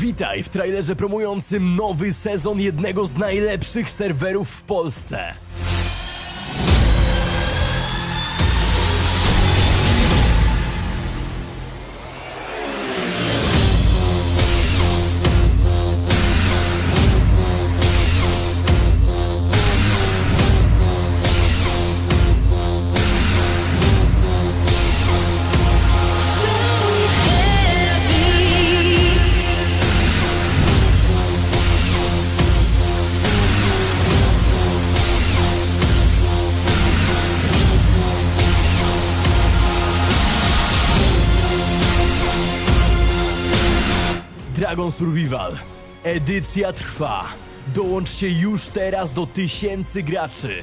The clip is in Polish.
Witaj w trailerze promującym nowy sezon jednego z najlepszych serwerów w Polsce. Dragon Survival. Edycja trwa. Dołączcie już teraz do tysięcy graczy.